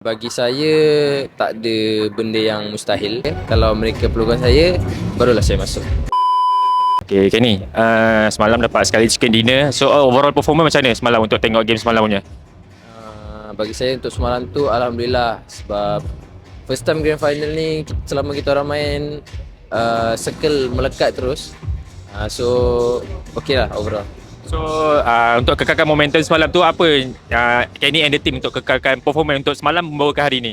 Bagi saya tak ada benda yang mustahil. Kalau mereka perlukan saya, barulah saya masuk. Okay, Kenny. Uh, semalam dapat sekali chicken dinner. So, uh, overall performance macam mana semalam untuk tengok game semalam punya? Uh, bagi saya untuk semalam tu Alhamdulillah sebab first time grand final ni selama kita orang main uh, circle melekat terus. Uh, so okay lah overall. So, uh, untuk kekalkan momentum semalam tu apa uh, Kenny and the team untuk kekalkan performance untuk semalam membawa ke hari ni?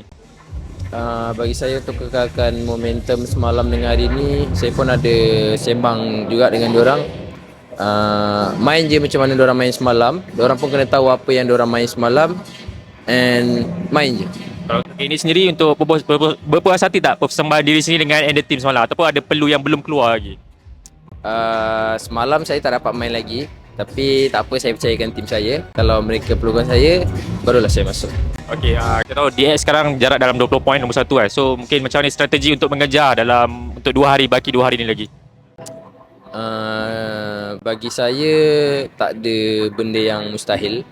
Uh, bagi saya untuk kekalkan momentum semalam dengan hari ni saya pun ada sembang juga dengan diorang. Uh, main je macam mana diorang main semalam. Diorang pun kena tahu apa yang diorang main semalam and main je. Kalau Kenny sendiri untuk berpuas, berpuas, berpuas hati tak persembahan diri sendiri dengan and the team semalam? Ataupun ada perlu yang belum keluar lagi? uh, semalam saya tak dapat main lagi tapi tak apa saya percayakan tim saya kalau mereka perlukan saya barulah saya masuk Okay, uh, kita tahu DX sekarang jarak dalam 20 poin nombor satu kan. So, mungkin macam mana strategi untuk mengejar dalam untuk dua hari, baki dua hari ni lagi? uh, bagi saya tak ada benda yang mustahil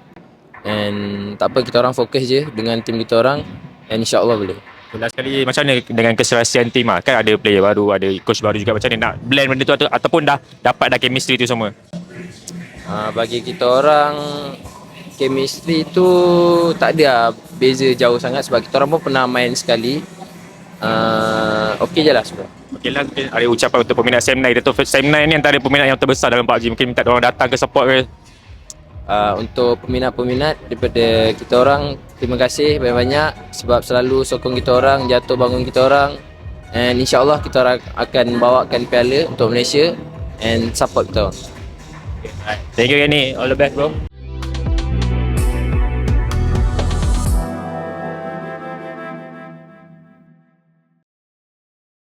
and tak apa kita orang fokus je dengan tim kita orang and insyaAllah boleh Last sekali macam mana dengan keserasian tim ah? Kan ada player baru, ada coach baru juga macam mana nak blend benda tu atau, ataupun dah dapat dah chemistry tu semua. Uh, bagi kita orang chemistry tu tak ada lah beza jauh sangat sebab kita orang pun pernah main sekali. Uh, okey je lah semua Okey lah mungkin ada ucapan untuk peminat Sam 9 Dia tahu Sam 9 ni antara peminat yang terbesar dalam PUBG Mungkin minta orang datang ke support ke. Uh, untuk peminat-peminat daripada kita orang terima kasih banyak-banyak sebab selalu sokong kita orang jatuh bangun kita orang. And insyaallah kita orang akan bawakan piala untuk Malaysia and support kita orang Thank you Kenny, all the best bro